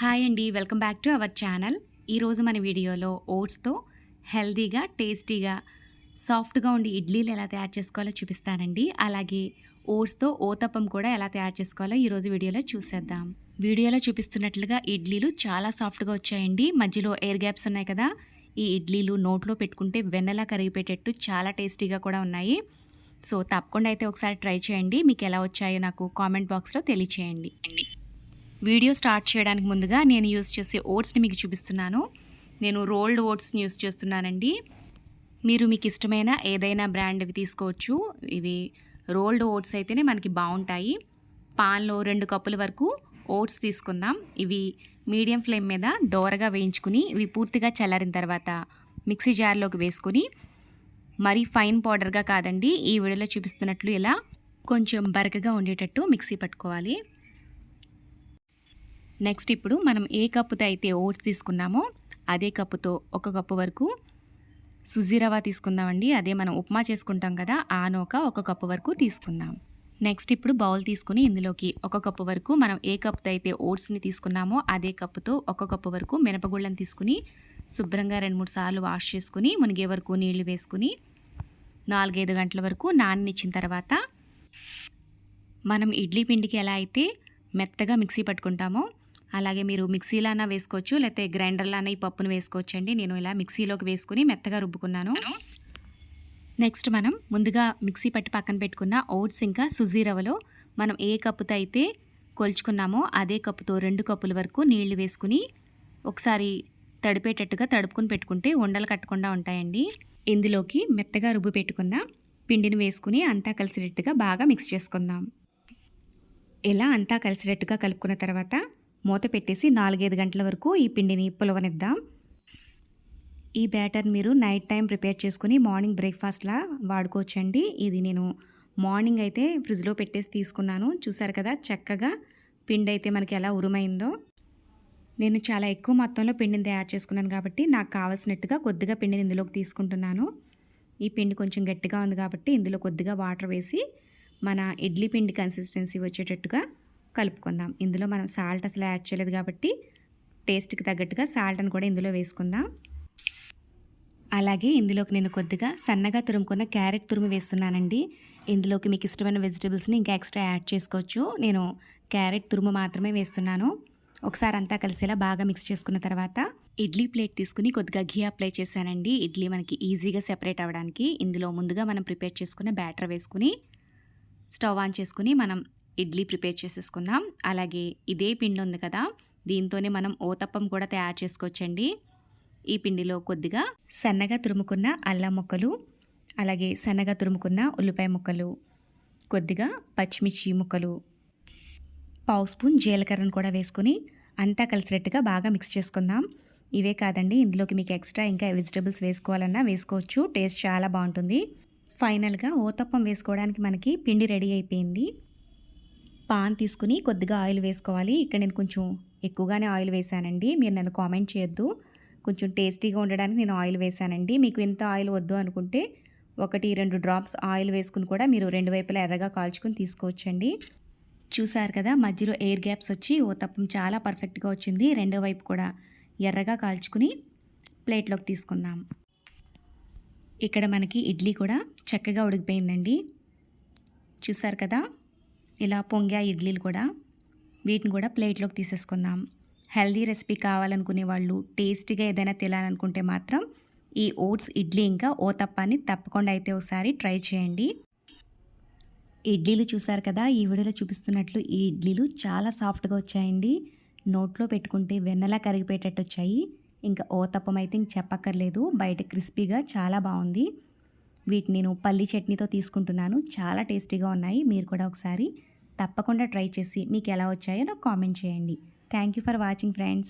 Hi అండి welcome back to our channel. ఈరోజు మన వీడియోలో ఓట్స్తో హెల్తీగా టేస్టీగా సాఫ్ట్గా ఉండి ఇడ్లీలు ఎలా తయారు చేసుకోవాలో చూపిస్తానండి. అలాగే ఓట్స్తో ఓతప్పం కూడా ఎలా తయారు చేసుకోవాలో ఈరోజు వీడియోలో చూసేద్దాం. వీడియోలో చూపిస్తున్నట్లుగా ఇడ్లీలు చాలా సాఫ్ట్గా వచ్చాయండి. మధ్యలో ఎయిర్ గ్యాప్స్ ఉన్నాయి కదా ఈ ఇడ్లీలు నోట్లో పెట్టుకుంటే వెన్నెలా కరిగిపెట్టేట్టు చాలా టేస్టీగా కూడా ఉన్నాయి. సో తప్పకుండా అయితే ఒకసారి ట్రై చేయండి. మీకు ఎలా వచ్చాయో నాకు కామెంట్ బాక్స్లో తెలియచేయండి. వీడియో స్టార్ట్ చేయడానికి ముందుగా నేను యూస్ చేసే ఓట్స్ని మీకు చూపిస్తున్నాను. నేను రోల్డ్ ఓట్స్ని యూస్ చేస్తున్నానండి. మీరు మీకు ఇష్టమైన ఏదైనా బ్రాండ్ ఇవి తీసుకోవచ్చు. ఇవి రోల్డ్ ఓట్స్ అయితేనే మనకి బాగుంటాయి. పాన్లో రెండు కప్పుల వరకు ఓట్స్ తీసుకుందాం. ఇవి మీడియం ఫ్లేమ్ మీద దోరగా వేయించుకుని ఇవి పూర్తిగా చల్లారిన తర్వాత మిక్సీ జార్లోకి వేసుకుని మరీ ఫైన్ పౌడర్గా కాదండి ఈ వీడియోలో చూపిస్తున్నట్లు ఇలా కొంచెం బరకగా ఉండేటట్టు మిక్సీ పట్టుకోవాలి. నెక్స్ట్ ఇప్పుడు మనం ఏ కప్పుతో అయితే ఓట్స్ తీసుకున్నామో అదే కప్పుతో ఒక కప్పు వరకు సుజీ రవా తీసుకుందామండి. అదే మనం ఉప్మా చేసుకుంటాం కదా ఆ నూక ఒక కప్పు వరకు తీసుకుందాం. నెక్స్ట్ ఇప్పుడు బౌల్ తీసుకుని ఇందులోకి ఒక కప్పు వరకు మనం ఏ కప్పుతో అయితే ఓట్స్ని తీసుకున్నామో అదే కప్పుతో ఒక కప్పు వరకు మినపగుళ్ళని తీసుకుని శుభ్రంగా రెండు మూడు సార్లు వాష్ చేసుకుని మునిగే వరకు నీళ్ళు వేసుకుని నాలుగైదు గంటల వరకు నాననిచ్చిన తర్వాత మనం ఇడ్లీ పిండికి ఎలా అయితే మెత్తగా మిక్సీ పట్టుకుంటామో అలాగే మీరు మిక్సీలో అన్నా వేసుకోవచ్చు లేకపోతే గ్రైండర్లో అన్న ఈ పప్పును వేసుకోవచ్చు అండి నేను ఇలా మిక్సీలోకి వేసుకుని మెత్తగా రుబ్బుకున్నాను. నెక్స్ట్ మనం ముందుగా మిక్సీ పట్టి పక్కన పెట్టుకున్న ఓట్స్ ఇంకా సుజీ రవ్వలో మనం ఏ కప్పుతో అయితే కొలుచుకున్నామో అదే కప్పుతో రెండు కప్పుల వరకు నీళ్ళు వేసుకుని ఒకసారి తడిపేటట్టుగా తడుపుకుని పెట్టుకుంటే ఉండలు కట్టకుండా ఉంటాయండి. ఇందులోకి మెత్తగా రుబ్బు పెట్టుకున్న పిండిని వేసుకుని అంతా కలిసినట్టుగా బాగా మిక్స్ చేసుకుందాం. ఇలా అంతా కలిసినట్టుగా కలుపుకున్న తర్వాత మూత పెట్టేసి నాలుగైదు గంటల వరకు ఈ పిండిని పులవనిద్దాం. ఈ బ్యాటర్ మీరు నైట్ టైం ప్రిపేర్ చేసుకుని మార్నింగ్ బ్రేక్ఫాస్ట్లా వాడుకోవచ్చండి. ఇది నేను మార్నింగ్ అయితే ఫ్రిడ్జ్లో పెట్టేసి తీసుకున్నాను. చూసారు కదా చక్కగా పిండి అయితే మనకి ఎలా ఉరుమైందో. నేను చాలా ఎక్కువ మొత్తంలో పిండిని తయారు చేసుకున్నాను కాబట్టి నాకు కావాల్సినట్టుగా కొద్దిగా పిండిని ఇందులోకి తీసుకుంటున్నాను. ఈ పిండి కొంచెం గట్టిగా ఉంది కాబట్టి ఇందులో కొద్దిగా వాటర్ వేసి మన ఇడ్లీ పిండి కన్సిస్టెన్సీ వచ్చేటట్టుగా కలుపుకుందాం. ఇందులో మనం సాల్ట్ అసలు యాడ్ చేయలేదు కాబట్టి టేస్ట్కి తగ్గట్టుగా సాల్ట్ని కూడా ఇందులో వేసుకుందాం. అలాగే ఇందులోకి నేను కొద్దిగా సన్నగా తురుముకున్న క్యారెట్ తురుము వేస్తున్నానండి. ఇందులోకి మీకు ఇష్టమైన వెజిటబుల్స్ని ఇంకా ఎక్స్ట్రా యాడ్ చేసుకోవచ్చు. నేను క్యారెట్ తురుము మాత్రమే వేస్తున్నాను. ఒకసారి అంతా కలిసేలా బాగా మిక్స్ చేసుకున్న తర్వాత ఇడ్లీ ప్లేట్ తీసుకుని కొద్దిగా ఘీ అప్లై చేశానండి. ఇడ్లీ మనకి ఈజీగా సెపరేట్ అవ్వడానికి. ఇందులో ముందుగా మనం ప్రిపేర్ చేసుకునే బ్యాటర్ వేసుకుని స్టవ్ ఆన్ చేసుకుని మనం ఇడ్లీ ప్రిపేర్ చేసేసుకుందాం. అలాగే ఇదే పిండి ఉంది కదా దీంతోనే మనం ఓతప్పం కూడా తయారు చేసుకోవచ్చండి. ఈ పిండిలో కొద్దిగా సన్నగా తురుముకున్న అల్లం ముక్కలు అలాగే సన్నగా తురుముకున్న ఉల్లిపాయ ముక్కలు కొద్దిగా పచ్చిమిర్చి ముక్కలు పావు స్పూన్ జీలకర్రను కూడా వేసుకుని అంతా కలిసినట్టుగా బాగా మిక్స్ చేసుకుందాం. ఇవే కాదండి ఇందులోకి మీకు ఎక్స్ట్రా ఇంకా వెజిటబుల్స్ వేసుకోవాలన్నా వేసుకోవచ్చు టేస్ట్ చాలా బాగుంటుంది. ఫైనల్గా ఓతప్పం వేసుకోవడానికి మనకి పిండి రెడీ అయిపోయింది. పాన్ తీసుకుని కొద్దిగా ఆయిల్ వేసుకోవాలి. ఇక్కడ నేను కొంచెం ఎక్కువగానే ఆయిల్ వేశానండి మీరు నన్ను కామెంట్ చేయొద్దు. కొంచెం టేస్టీగా ఉండడానికి నేను ఆయిల్ వేశానండి మీకు ఎంత ఆయిల్ వద్దు అనుకుంటే ఒకటి రెండు డ్రాప్స్ ఆయిల్ వేసుకుని కూడా మీరు రెండు వైపులా ఎర్రగా కాల్చుకొని తీసుకోవచ్చండి. చూసారు కదా మధ్యలో ఎయిర్ గ్యాప్స్ వచ్చి ఓతప్పం చాలా పర్ఫెక్ట్గా వచ్చింది. రెండో వైపు కూడా ఎర్రగా కాల్చుకుని ప్లేట్లోకి తీసుకుందాం. ఇక్కడ మనకి ఇడ్లీ కూడా చక్కగా ఉడికిపోయిందండి. చూసారు కదా ఇలా పొంగా ఇడ్లీలు కూడా. వీటిని కూడా ప్లేట్లోకి తీసేసుకుందాం. హెల్దీ రెసిపీ కావాలనుకునే వాళ్ళు టేస్టీగా ఏదైనా తినాలనుకుంటే మాత్రం ఈ ఓట్స్ ఇడ్లీ ఇంకా ఓతప్పాన్ని తప్పకుండా అయితే ఒకసారి ట్రై చేయండి. ఇడ్లీలు చూసారు కదా ఈ వీడియోలో చూపిస్తున్నట్లు ఈ ఇడ్లీలు చాలా సాఫ్ట్గా వచ్చాయండి. నోట్లో పెట్టుకుంటే వెన్నలా కరిగిపోయేటట్టు వచ్చాయి. ఇంకా ఓతప్పం అయితే ఇంక చెప్పక్కర్లేదు బయట క్రిస్పీగా చాలా బాగుంది. వీటిని నేను పల్లి చట్నీతో తీసుకుంటున్నాను. చాలా టేస్టీగా ఉన్నాయి. మీరు కూడా ఒకసారి తప్పకుండా ట్రై చేసి మీకు ఎలా వచ్చాయో నాకు కామెంట్ చేయండి. Thank you for watching friends.